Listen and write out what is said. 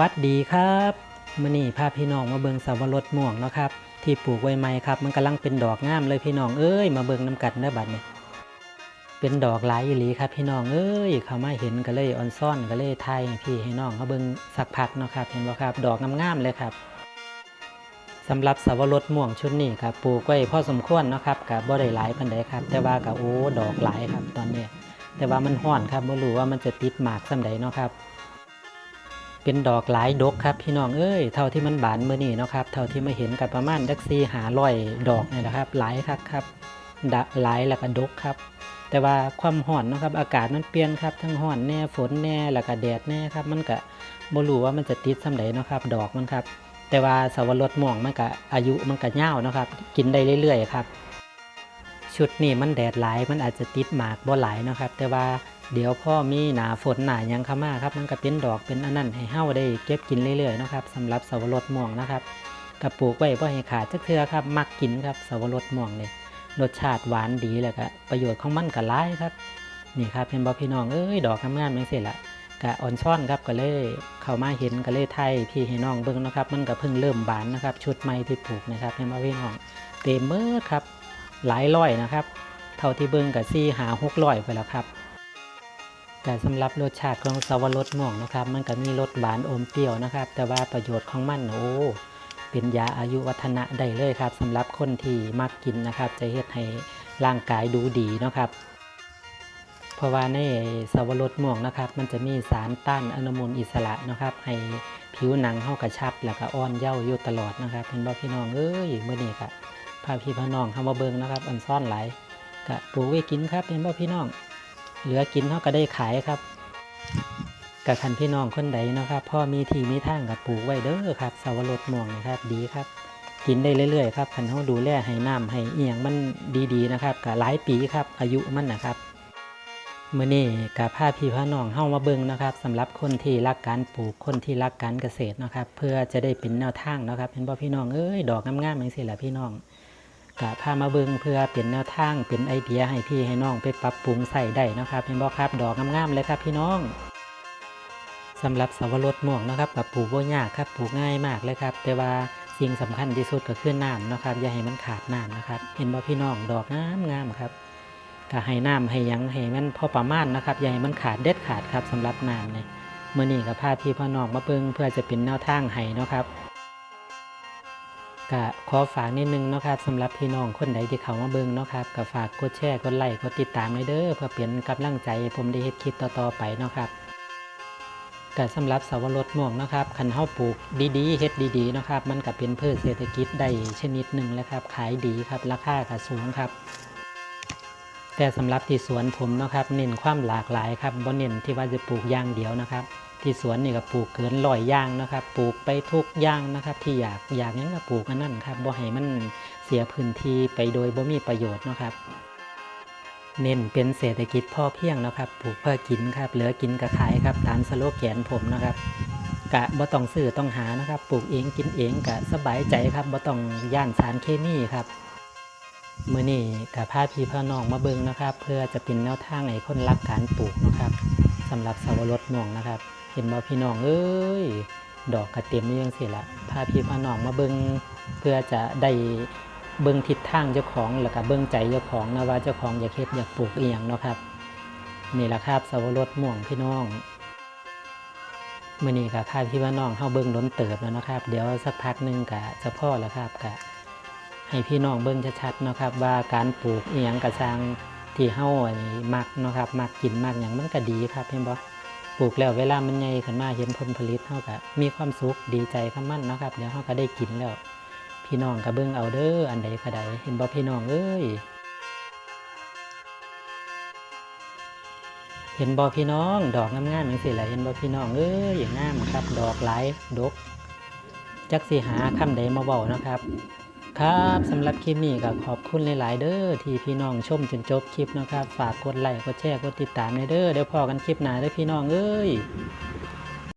วัสดีครับมื่อนี้พาพี่น้องมาเบิงสาวรสม่วงเนาะครับ ที่ปลูกไว้ใหม่ครับ มันกำลังเป็นดอกงามเลยพี่น้องเอ้ยมาเบิงน้ำกัดเนื้อบัดเนี่ยเป็นดอกหลายอีหลีครับ พี่น้องเอ้ยเขามาเห็นก็เลยออนซ่อนก็เลยไทยพี่ให้น้องเขาเบิงสักพักเนาะครับ เห็นบ่ครับ ดอกงามๆเลยครับสำหรับสาวรสม่วงชุดนี้ครับปลูกไว้พอสมควรเนาะครับกับบ่ได้หลายปานใดครับ แต่ว่ากับโอ้ดอกหลายครับตอนนี้ แต่ว่ามันห้อนครับไม่รู้ว่ามันจะติดหมากส่ำใดเนาะครับ เป็นดอกหลายดกครับพี่น้องเอ้ยเท่าที่มันบานเมื่อนี้นะครับเท่าที่มาเห็นกับประมาณดักซีหารอยดอกนี่นะครับ หลายครับครับดะหลายแล้วก็ดกครับ แต่ว่าความห่อนนะครับ อากาศมันเปลี่ยนครับทั้งห่อนแน่ฝนแน่แล้วก็แดดแน่ครับ มันก็บ่รู้ว่ามันจะติดส่ำใดเนาะครับ ดอกมันครับ แต่ว่าสวรสม่วงมันก็อายุมันก็ยาวเนะครับ กินได้เรื่อยๆครับชุดนี้มันแดดหลายมันอาจจะติดหมากบ่หลายนะครับ แต่ว่า เดี๋ยวพ่อมีหนาฝนหนายังเข้ามาครับ มันก็เป็นดอกเป็นอันนั้นให้เฮาได้เก็บกินเรื่อยๆนะครับสำหรับสวรสม่วงนะครับกับปลูกไว้บ่ให้ขาดจักเทือครับ มักกินครับสวรสม่วงนี่รสชาติหวานดีแล้วก็ประโยชน์ของมันก็หลายครับนี่ครับเห็นบ่พี่น้องเอ้ยดอกงามๆจังซี่ล่ะก็อ่อนช้อนครับก็เลยเข้ามาเห็นก็เลยไทยพี่ให้น้องเบิ่งนะครับ มันก็เพิ่งเริ่มบานนะครับ ชุดใหม่ที่ปลูกนะครับเห็นบ่พี่น้องเต็มเมือครับ หลายร้อยนะครับ เท่าที่เบิ่งก็สี่หาหกร้อยไปแล้วครับ แต่สำหรับรสชาติของสวรสม่วงนะครับ มันก็มีรสหวานอมเปรี้ยวนะครับ แต่ว่าประโยชน์ของมันโอ้เป็นยาอายุวัฒนะได้เลยครับสำหรับคนที่มักกินนะครับ จะเฮ็ดให้ร่างกายดูดีนะครับ เพราะว่าในสวรสม่วงนะครับ มันจะมีสารต้านอนุมูลอิสระนะครับ ให้ผิวหนังเฮากระชับแล้วก็อ่อนเย้าอยู่ตลอดนะครับเห็นบ่พี่น้องเอ้ยเมื้อนี้ก็พาพี่พาน้องเข้ามาเบิ่งนะครับ อันซ่อนไหลก็ปลูกไว้กินครับเห็นบ่พี่น้อง เหลือกินเท่าก็ได้ขายครับกับคันพี่น้องคนใดนะครับพ่อมีที่มีทางกับปลูกไว้เด้อครับสาวรสม่วงนะครับดีครับ กินได้เรื่อยๆครับคันเขาดูแลให้น้ำให้เอียงมันดีๆนะครับกับหลายปีครับอายุมันนะครับเมื่อนี้กับผ้าพี่พ่อน้องเฮามาเบิ่งนะครับสำหรับคนที่รักการปลูกคนที่รักการเกษตรนะครับ เพื่อจะได้เป็นแนวทางนะครับเห็นบ่พี่น้องเอ้ยดอกงามๆอย่างสิแหละพี่น้อง กะพามาเบิงเพื่อเป็นแนวทางเป็นไอเดียให้พี่ให้น้องไปปรับปรุงใส่ได้นะครับเห็นบ่ครับดอกงามๆเลยครับพี่น้องสำหรับสวรสม่วงนะครับกับปลูกบ่ยากครับปลูกง่ายมากเลยครับ แต่ว่าสิ่งสำคัญที่สุดก็คือน้ำนะครับอย่าให้มันขาดน้ำนะครับ เห็นบ่พี่น้องดอกงามงามๆครับก็ให้น้ำให้ยังให้มันพอประมาณนะครับอย่าให้มันขาดเด็ดขาดครับสำหรับน้ำเนี่ยเมื่อนี้กับพาพี่พ่อน้องมาเบิงเพื่อจะเป็นแนวทางให้นะครับ ก็ขอฝากนิดนึงเนาะครับสำหรับพี่น้องคนใดที่เขามาเบิ่งเนาะครับก็ฝากกดแชร์กดไลค์กดติดตามไว้เด้อเพื่อเป็นกำลังใจผมได้เฮ็ดคลิปต่อๆไปเนาะครับก็สำหรับสาวรสม่วงเนาะครับคันเฮาปลูกดีๆเฮ็ดดีๆเนาะครับ มันก็เป็นพืชเศรษฐกิจได้ชนิดหนึ่งแล้วครับ ขายดีครับราคาก็สูงครับ แต่สำหรับที่สวนผมเนาะครับเน้นความหลากหลายครับบ่เน้นที่ว่าจะปลูกอย่างเดียวนะครับ ที่สวนนี่ก็ปลูกเกินร้อยอย่างนะครับ ปลูกไปทุกอย่างนะครับ ที่อยากอยากหยังก็ปลูกอันนั้นครับบ่ให้มันเสียพื้นที่ไปโดยบ่มีประโยชน์นะครับ เน้นเป็นเศรษฐกิจพ่อเพียงนะครับ ปลูกเพื่อกินครับ เหลือกินก็ขายครับ ตามสโลแกนผมนะครับกะบ่ต้องซื้อต้องหานะครับ ปลูกเองกินเองกะสบายใจครับบ่ต้องย่านสารเคมีครับมื่อนี้กับพาพี่พ่อน้องมาเบิ่งนะครับ เพื่อจะเป็นแนวทางให้คนรักการปลูกนะครับสำหรับสาวรสม่วงนะครับ เห็นบ่พี่น้องเอ้ย ดอกกระเต็มนี่ยังสิละพาพี่พ่อน้องมาเบิ่งเพื่อจะได้เบิ่งทิศทางเจ้าของแล้วก็เบิ่งใจเจ้าของนะว่าเจ้าของอยากเฮ็ดอยากปลูกอีหยังเนาะครับนี่แหละครับสาวรสม่วงพี่น้องมื่อนี้กับพาพี่พ่อน้องเข้าเบิ่งล้นเติบแล้วนะครับ เดี๋ยวสักพักหนึงก็จะพ่อแล้วครับกะให้พี่น้องเบิ่งชัดๆนะครับ ว่าการปลูกอีหยังกระชังที่เฮาอันนี้มักเนาะครับมักกินมักหยังมันก็ดีครับเห็นบ่ ลูกแล้วเวลามันใหญ่ขึ้นมาเห็นผลผลิตเฮาก็มีความสุขดีใจกับมันนะครับเดี๋ยวเฮาก็ได้กินแล้ว พี่น้องก็เบิ่งเอาเด้ออันใดก็ได้เห็นบ่พี่น้องเอ้ยเห็นบ่พี่น้อง ดอกงามๆจังซี่แหละเห็นบ่พี่น้องเอ้ยอย่างามครับ ดอกหลายดกจักสิหาคำใดมาเว้านะครับ ครับสำหรับคลิปนี้ก็ขอบคุณหลาย ๆ เด้อที่พี่น้องชมจนจบคลิปนะครับ ฝากกดไลค์กดแชร์กดติดตามเด้อเดี๋ยวพอกันคลิปหน้าเด้อพี่น้องเอ้ย